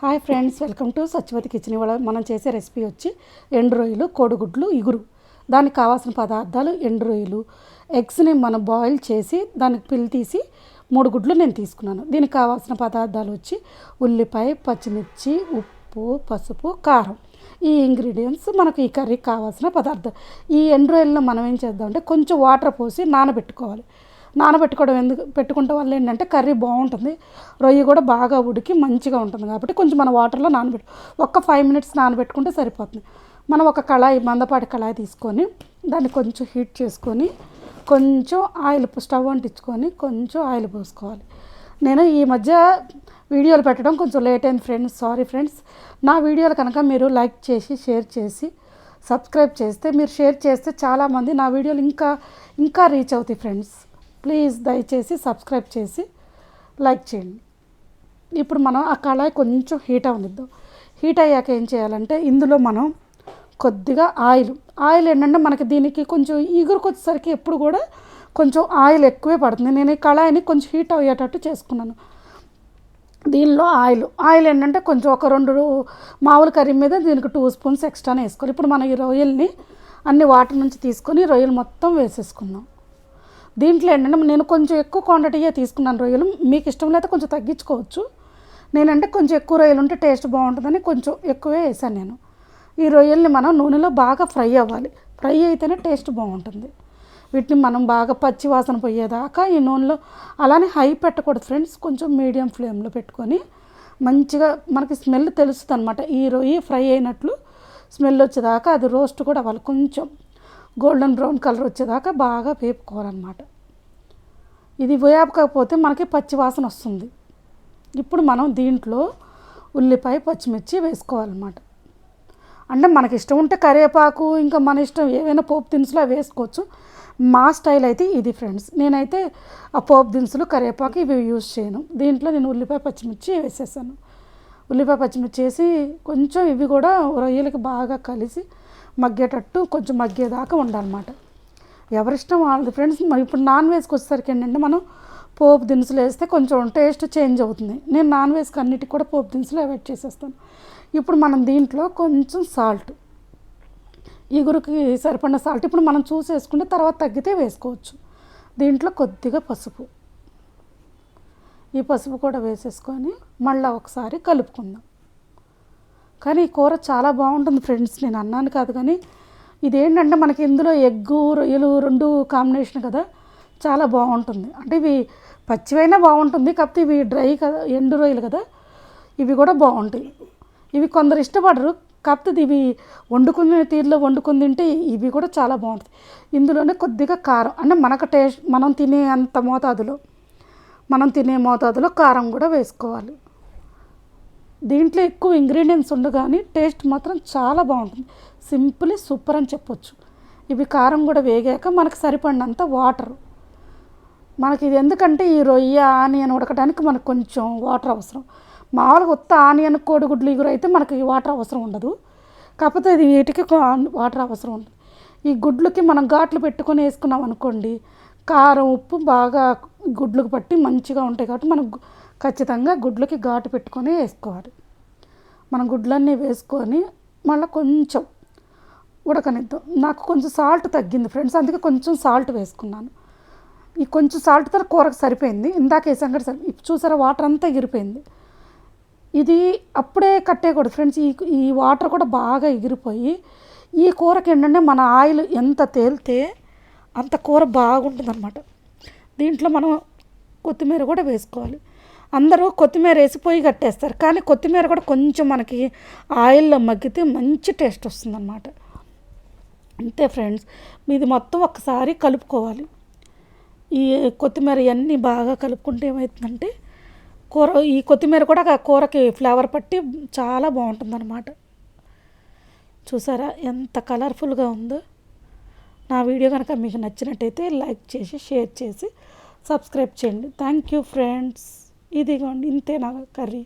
Hi friends welcome to Satyavathi kitchen. ఇవాళ మనం చేసే రెసిపీ వచ్చి ఎండు రొయ్యలు కోడిగుడ్లు ఇగురు. దానికి కావాల్సిన పదార్థాలు ఎండు రొయ్యలు. ఎగ్స్ని మనం బాయిల్ చేసి దానికి పిల్లి తీసి మూడు గుడ్లు నేను తీసుకున్నాను. దీనికి కావాల్సిన పదార్థాలు వచ్చి ఉల్లిపాయ పచ్చిమిర్చి ఉప్పు పసుపు కారం. ఈ ఇంగ్రీడియంట్స్ మనకు ఈ కర్రీకి కావాల్సిన పదార్థం ఈ ఎండు రొయ్యలను మనం ఏం చేద్దామంటే కొంచెం వాటర్ పోసి నానబెట్టుకోవాలి. నానబెట్టుకోవడం ఎందుకు పెట్టుకుంటే వల్ల ఏంటంటే కర్రీ బాగుంటుంది. రొయ్య కూడా బాగా ఉడికి మంచిగా ఉంటుంది కాబట్టి కొంచెం మన వాటర్లో నానబెట్టు ఒక్క ఫైవ్ మినిట్స్ నానబెట్టుకుంటే సరిపోతుంది. మనం ఒక కళాయి మందపాటి కళాయి తీసుకొని దాన్ని కొంచెం హీట్ చేసుకొని కొంచెం ఆయిల్ స్టవ్ అంటించుకొని కొంచెం ఆయిల్ పోసుకోవాలి. నేను ఈ మధ్య వీడియోలు పెట్టడం కొంచెం లేట్ అయింది ఫ్రెండ్స్ సారీ ఫ్రెండ్స్. నా వీడియోలు కనుక మీరు లైక్ చేసి షేర్ చేసి సబ్స్క్రైబ్ చేస్తే మీరు షేర్ చేస్తే చాలామంది నా వీడియోలు ఇంకా ఇంకా రీచ్ అవుతాయి ఫ్రెండ్స్. ప్లీజ్ దయచేసి సబ్స్క్రైబ్ చేసి లైక్ చేయండి. ఇప్పుడు మనం ఆ కళాయి కొంచెం హీట్ అవనిద్దాం హీట్ అయ్యాక ఏం చేయాలంటే ఇందులో మనం కొద్దిగా ఆయిల్ ఆయిల్ ఏంటంటే మనకి దీనికి కొంచెం ఈగురుకు వచ్చేసరికి ఎప్పుడు కూడా కొంచెం ఆయిల్ ఎక్కువే పడుతుంది. నేను ఈ కళాయిని కొంచెం హీట్ అయ్యేటట్టు చేసుకున్నాను. దీనిలో ఆయిల్ ఆయిల్ ఏంటంటే కొంచెం ఒక రెండు మామూలు కర్రీ మీద దీనికి టూ స్పూన్స్ ఎక్స్ట్రానే వేసుకోవాలి. ఇప్పుడు మనం ఈ రొయ్యల్ని అన్ని వాటర్ నుంచి తీసుకొని రొయ్యలు మొత్తం వేసేసుకుందాం. దీంట్లో ఏంటంటే నేను కొంచెం ఎక్కువ క్వాంటిటీయే తీసుకున్నాను రొయ్యలు. మీకు ఇష్టం లేకపోతే కొంచెం తగ్గించుకోవచ్చు. నేనంటే కొంచెం ఎక్కువ రొయ్యలు ఉంటే టేస్ట్ బాగుంటుందని కొంచెం ఎక్కువే వేసాను నేను. ఈ రొయ్యల్ని మనం నూనెలో బాగా ఫ్రై అవ్వాలి. ఫ్రై అయితేనే టేస్ట్ బాగుంటుంది. వీటిని మనం బాగా పచ్చి వాసన పోయేదాకా ఈ నూనెలో అలానే హై పెట్టకూడదు ఫ్రెండ్స్ కొంచెం మీడియం ఫ్లేమ్లో పెట్టుకొని మంచిగా మనకి స్మెల్ తెలుస్తుంది అనమాట ఈ రొయ్యి ఫ్రై అయినట్లు స్మెల్ వచ్చేదాకా అది రోస్ట్ కూడా అవ్వాలి కొంచెం. గోల్డెన్ బ్రౌన్ కలర్ వచ్చేదాకా బాగా వేపుకోవాలన్నమాట. ఇది వేపకపోతే మనకి పచ్చి వాసన వస్తుంది. ఇప్పుడు మనం దీంట్లో ఉల్లిపాయ పచ్చిమిర్చి వేసుకోవాలన్నమాట. అంటే మనకి ఇష్టం ఉంటే కరివేపాకు ఇంకా మన ఇష్టం ఏవైనా పోపు దినుసులు అవి వేసుకోవచ్చు. మా స్టైల్ అయితే ఇది ఫ్రెండ్స్. నేనైతే ఆ పోపు దినుసులు కరివేపాకు ఇవి యూజ్ చేయను. దీంట్లో నేను ఉల్లిపాయ పచ్చిమిర్చి వేసేసాను. ఉల్లిపాయ పచ్చిమిర్చి వేసి కొంచెం ఇవి కూడా రొయ్యలకి బాగా కలిసి మగ్గేటట్టు కొంచెం మగ్గేదాకా ఉండాలన్నమాట. ఎవరిష్టం వాళ్ళది ఫ్రెండ్స్ ఇప్పుడు నాన్ వెజ్కి వచ్చేసరికి ఏంటంటే మనం పోపు దినుసులు వేస్తే కొంచెం టేస్ట్ చేంజ్ అవుతుంది. నేను నాన్ వెజ్కి అన్నిటికి కూడా పోపు దినుసులు అవాయిడ్ చేసేస్తాను. ఇప్పుడు మనం దీంట్లో కొంచెం సాల్ట్ ఇగురుకి సరిపడిన సాల్ట్ ఇప్పుడు మనం చూసి వేసుకుంటే తర్వాత తగ్గితే వేసుకోవచ్చు. దీంట్లో కొద్దిగా పసుపు ఈ పసుపు కూడా వేసేసుకొని మళ్ళీ ఒకసారి కలుపుకుందాం. కానీ ఈ కూర చాలా బాగుంటుంది ఫ్రెండ్స్ నేను అన్నాను కాదు కానీ ఇదేంటంటే మనకి ఇందులో ఎగ్గు రొయ్యలు రెండు కాంబినేషన్ కదా చాలా బాగుంటుంది. అంటే ఇవి పచ్చివైనా బాగుంటుంది కాకపోతే ఇవి డ్రై కదా ఎండు రొయ్యలు కదా ఇవి కూడా బాగుంటాయి. ఇవి కొందరు ఇష్టపడరు కాకపోతే ఇవి వండుకునే తీరులో వండుకుని తింటే ఇవి కూడా చాలా బాగుంటుంది ఇందులోనే కొద్దిగా కారం అంటే మనకు టేస్ట్ మనం తినే అంత మోతాదులో మనం తినే మోతాదులో కారం కూడా వేసుకోవాలి. దీంట్లో ఎక్కువ ఇంగ్రీడియంట్స్ ఉండు కానీ టేస్ట్ మాత్రం చాలా బాగుంటుంది. సింపుల్ సూపర్ అని చెప్పొచ్చు. ఇవి కారం కూడా వేగాక మనకు సరిపడినంత వాటర్ మనకి ఇది ఎందుకంటే ఈ రొయ్య ఆనియన్ ఉడకడానికి మనకు కొంచెం వాటర్ అవసరం. మామూలుగా ఉత్త ఆనియన్ కోడిగుడ్లు ఇగురు అయితే మనకి వాటర్ అవసరం ఉండదు. కాకపోతే ఇది వీటికి వాటర్ అవసరం ఉండదు ఈ గుడ్లకి మనం ఘాట్లు పెట్టుకొని వేసుకున్నాం అనుకోండి కారం ఉప్పు బాగా గుడ్లకు పట్టి మంచిగా ఉంటాయి కాబట్టి మనం ఖచ్చితంగా గుడ్లకి ఘాటు పెట్టుకొని వేసుకోవాలి. మనం గుడ్లన్నీ వేసుకొని మళ్ళీ కొంచెం ఉడకనిద్దాం. నాకు కొంచెం సాల్ట్ తగ్గింది ఫ్రెండ్స్ అందుకే కొంచెం సాల్ట్ వేసుకున్నాను. ఈ కొంచెం సాల్ట్ సాల్ట్తో కూరకు సరిపోయింది. ఇందాక వేసాం కూడా సరి చూసారా వాటర్ అంతా ఎగిరిపోయింది. ఇది అప్పుడే కట్టేయకూడదు ఫ్రెండ్స్ ఈ ఈ వాటర్ కూడా బాగా ఎగిరిపోయి ఈ కూరకి ఏంటంటే మన ఆయిల్ ఎంత తేలితే అంత కూర బాగుంటుంది అనమాట దీంట్లో మనం కొత్తిమీర కూడా వేసుకోవాలి. అందరూ కొత్తిమీర వేసి పొయ్యి కట్టేస్తారు. కానీ కొత్తిమీర కూడా కొంచెం మనకి ఆయిల్లో మగ్గితే మంచి టేస్ట్ వస్తుందన్నమాట. అంతే ఫ్రెండ్స్ ఇది మొత్తం ఒకసారి కలుపుకోవాలి. ఈ కొత్తిమీర ఇవన్నీ బాగా కలుపుకుంటే ఏమవుతుందంటే కూర ఈ కొత్తిమీర కూడా కూరకి ఫ్లేవర్ పట్టి చాలా బాగుంటుందన్నమాట. చూసారా ఎంత కలర్ఫుల్గా ఉందో. నా వీడియో కనుక మీకు నచ్చినట్టయితే లైక్ చేసి షేర్ చేసి సబ్స్క్రైబ్ చేయండి. Thank you friends. ఇదిగోండి ఇంతే నా కర్రీ.